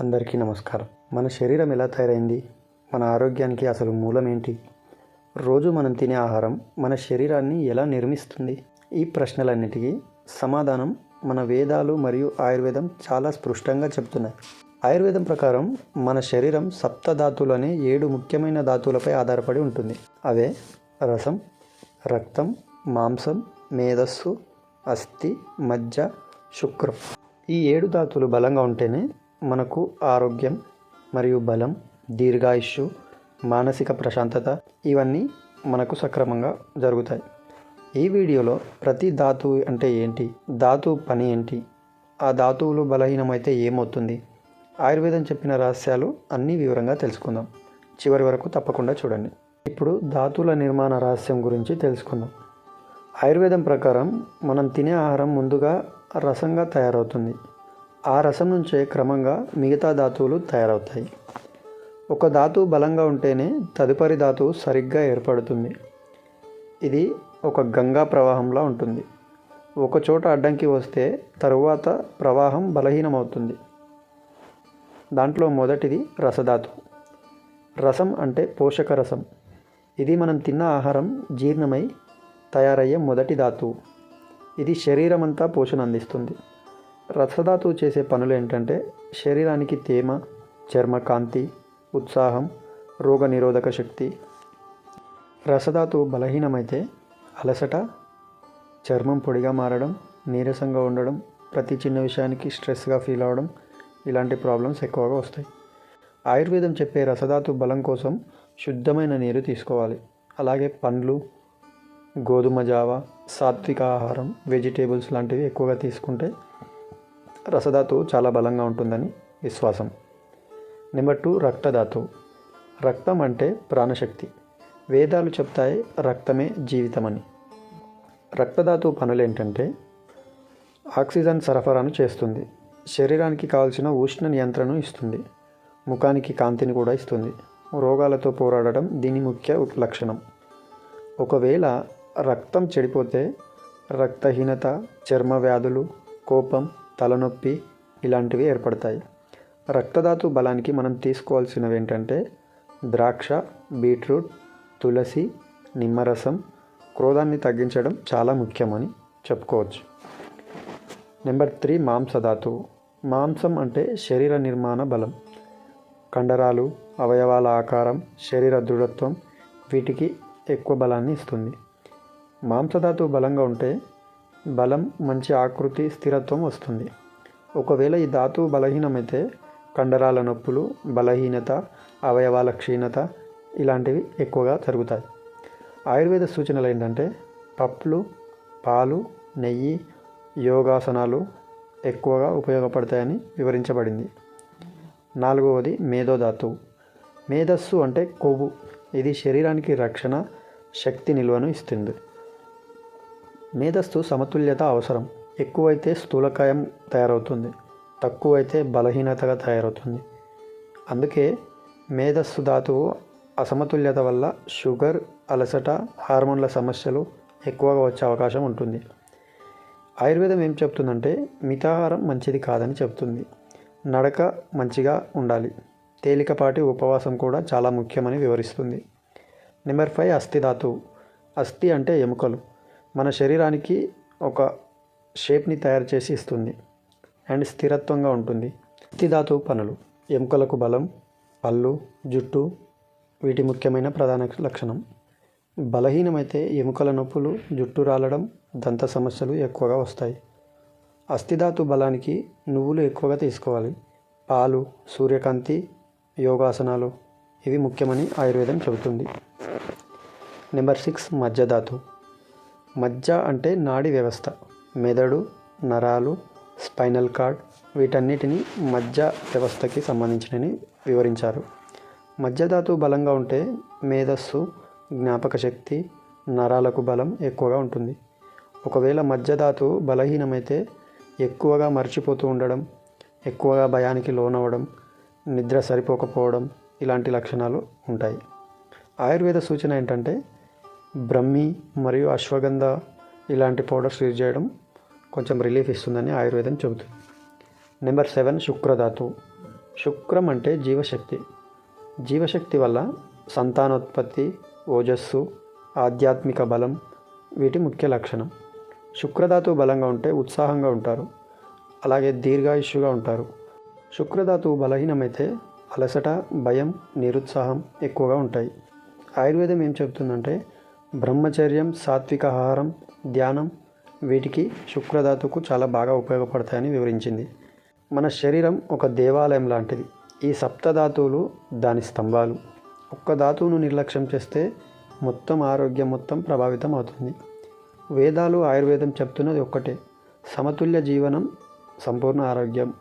అందరికీ నమస్కారం. మన శరీరం ఎలా తయారైంది? మన ఆరోగ్యానికి అసలు మూలం ఏంటి? రోజు మనం తినే ఆహారం మన శరీరాన్ని ఎలా నిర్మిస్తుంది? ఈ ప్రశ్నలన్నిటికీ సమాధానం మన వేదాలు మరియు ఆయుర్వేదం చాలా స్పృష్టంగా చెప్తున్నాయి ఆయుర్వేదం ప్రకారం మన శరీరం సప్త ధాతువులు అనే ఏడు ముఖ్యమైన ధాతువులపై ఆధారపడి ఉంటుంది. అవే రసం రక్తం మాంసం మేధస్సు అస్థి మజ్జ శుక్రం. ఈ ఏడు ధాతులు బలంగా ఉంటేనే మనకు ఆరోగ్యం మరియు బలం దీర్ఘాయుష్యు మానసిక ప్రశాంతత ఇవన్నీ మనకు సక్రమంగా జరుగుతాయి. ఈ వీడియోలో ప్రతి ధాతువు అంటే ఏంటి ధాతువు పని ఏంటి ఆ ధాతువులు బలహీనమైతే ఏమవుతుంది ఆయుర్వేదం చెప్పిన రహస్యాలు అన్నీ వివరంగా తెలుసుకుందాం. చివరి వరకు తప్పకుండా చూడండి. ఇప్పుడు ధాతువుల నిర్మాణ రహస్యం గురించి తెలుసుకుందాం. ఆయుర్వేదం ప్రకారం మనం తినే ఆహారం ముందుగా రసంగా తయారవుతుంది. ఆ రసం నుంచే క్రమంగా మిగతా ధాతువులు తయారవుతాయి. ఒక ధాతువు బలంగా ఉంటేనే తదుపరి ధాతువు సరిగ్గా ఏర్పడుతుంది. ఇది ఒక గంగా ప్రవాహంలా ఉంటుంది. ఒక చోట అడ్డంకి వస్తే తరువాత ప్రవాహం బలహీనమవుతుంది. దాంట్లో మొదటిది రసధాతు రసం అంటే పోషక రసం. ఇది మనం తిన్న ఆహారం జీర్ణమై తయారయ్యే మొదటి ధాతువు. ఇది శరీరమంతా పోషణ అందిస్తుంది. రసధాతువు చేసే పనులు ఏంటంటే శరీరానికి తేమ చర్మ కాంతి ఉత్సాహం రోగ నిరోధక శక్తి. రసధాతువు బలహీనమైతే అలసట చర్మం పొడిగా మారడం నీరసంగా ఉండడం ప్రతి చిన్న విషయానికి స్ట్రెస్గా ఫీల్ అవ్వడం ఇలాంటి ప్రాబ్లమ్స్ ఎక్కువగా వస్తాయి. ఆయుర్వేదం చెప్పే రసధాతు బలం కోసం శుద్ధమైన నీరు తీసుకోవాలి. అలాగే పండ్లు గోధుమ జావ సాత్విక ఆహారం వెజిటేబుల్స్ లాంటివి ఎక్కువగా తీసుకుంటే రసధాతువు చాలా బలంగా ఉంటుందని విశ్వాసం. నెంబర్ టూ రక్తధాతువు. రక్తం అంటే ప్రాణశక్తి. వేదాలు చెప్తాయి రక్తమే జీవితమని. రక్తధాతువు పనులు ఏంటంటే ఆక్సిజన్ సరఫరాను చేస్తుంది. శరీరానికి కావాల్సిన ఉష్ణ నియంత్రణను ఇస్తుంది. ముఖానికి కాంతిని కూడా ఇస్తుంది. రోగాలతో పోరాడడం దీని ముఖ్య లక్షణం. ఒకవేళ రక్తం చెడిపోతే రక్తహీనత చర్మ వ్యాధులు కోపం తలనొప్పి ఇలాంటివి ఏర్పడతాయి. రక్తధాతు బలానికి మనం తీసుకోవాల్సినవి ఏంటంటే ద్రాక్ష బీట్రూట్ తులసి నిమ్మరసం క్రోధాన్ని తగ్గించడం చాలా ముఖ్యమని చెప్పుకోవచ్చు. నెంబర్ త్రీ మాంసధాతువు. మాంసం అంటే శరీర నిర్మాణ బలం. కండరాలు అవయవాల ఆకారం శరీర దృఢత్వం వీటికి ఎక్కువ బలాన్ని ఇస్తుంది. మాంసధాతువు బలంగా ఉంటే బలం మంచి ఆకృతి స్థిరత్వం వస్తుంది. ఒకవేళ ఈ ధాతువు బలహీనమైతే కండరాల నొప్పులు బలహీనత అవయవాల క్షీణత ఇలాంటివి ఎక్కువగా జరుగుతాయి. ఆయుర్వేద సూచనలు ఏంటంటే పప్పులు పాలు నెయ్యి యోగాసనాలు ఎక్కువగా ఉపయోగపడతాయని వివరించబడింది. నాలుగవది మేధోధాతువు మేధస్సు అంటే కొవ్వు. ఇది శరీరానికి రక్షణ శక్తి నిల్వను ఇస్తుంది. మేధస్సు సమతుల్యత అవసరం. ఎక్కువైతే స్థూలకాయం తయారవుతుంది. తక్కువైతే బలహీనతగా తయారవుతుంది. అందుకే మేధస్సు ధాతువు అసమతుల్యత వల్ల షుగర్ అలసట హార్మోన్ల సమస్యలు ఎక్కువగా వచ్చే అవకాశం ఉంటుంది. ఆయుర్వేదం ఏం చెప్తుందంటే మితాహారం మంచిది కాదని చెప్తుంది. నడక మంచిగా ఉండాలి. తేలికపాటి ఉపవాసం కూడా చాలా ముఖ్యమని వివరిస్తుంది. నెంబర్ ఫైవ్ అస్థి ధాతువు. అస్థి అంటే ఎముకలు. మన శరీరానికి ఒక షేప్ని తయారు చేసి ఇస్తుంది. అండ్ స్థిరత్వంగా ఉంటుంది. అస్థి పనులు. ఎముకలకు బలం పళ్ళు జుట్టు వీటి ముఖ్యమైన ప్రధాన లక్షణం. బలహీనమైతే ఎముకల నొప్పులు జుట్టు రాలడం దంత సమస్యలు ఎక్కువగా వస్తాయి. అస్థిధాతు బలానికి నువ్వులు ఎక్కువగా తీసుకోవాలి. పాలు సూర్యకాంతి యోగాసనాలు ఇవి ముఖ్యమని ఆయుర్వేదం చెబుతుంది. నెంబర్ సిక్స్ మజ్జధాతు మజ్జ అంటే నాడీ వ్యవస్థ. మెదడు నరాలు స్పైనల్ కార్డ్ వీటన్నిటిని మజ్జ వ్యవస్థకి సంబంధించినని వివరించారు. మజ్జధాతు బలంగా ఉంటే మేధస్సు జ్ఞాపక శక్తి నరాలకు బలం ఎక్కువగా ఉంటుంది. ఒకవేళ మజ్జధాతు బలహీనమైతే ఎక్కువగా మర్చిపోతూ ఉండడం ఎక్కువగా భయానికి లోనవ్వడం నిద్ర సరిపోకపోవడం ఇలాంటి లక్షణాలు ఉంటాయి. ఆయుర్వేద సూచన ఏంటంటే బ్రహ్మి మరియు అశ్వగంధ ఇలాంటి పౌడర్స్ యూజ్ చేయడం కొంచెం రిలీఫ్ ఇస్తుందని ఆయుర్వేదం చెబుతుంది. Number seven శుక్రధాతు. శుక్రం అంటే జీవశక్తి. జీవశక్తి వల్ల సంతానోత్పత్తి ఓజస్సు ఆధ్యాత్మిక బలం వీటి ముఖ్య లక్షణం. శుక్రధాతువు బలంగా ఉంటే ఉత్సాహంగా ఉంటారు. అలాగే దీర్ఘాయుష్యుగా ఉంటారు. శుక్రధాతువు బలహీనమైతే అలసట భయం నిరుత్సాహం ఎక్కువగా ఉంటాయి. ఆయుర్వేదం ఏం చెబుతుందంటే బ్రహ్మచర్యం సాత్విక ఆహారం ధ్యానం వీటికి శుక్రధాతుకు చాలా బాగా ఉపయోగపడతాయని వివరించింది. మన శరీరం ఒక దేవాలయం లాంటిది. ఈ సప్తధాతువులు దాని స్తంభాలు. ఒక్క ధాతువును నిర్లక్ష్యం చేస్తే మొత్తం ఆరోగ్యం మొత్తం ప్రభావితం అవుతుంది. వేదాలు ఆయుర్వేదం చెప్తున్నది ఒక్కటే. సమతుల్య జీవనం సంపూర్ణ ఆరోగ్యం.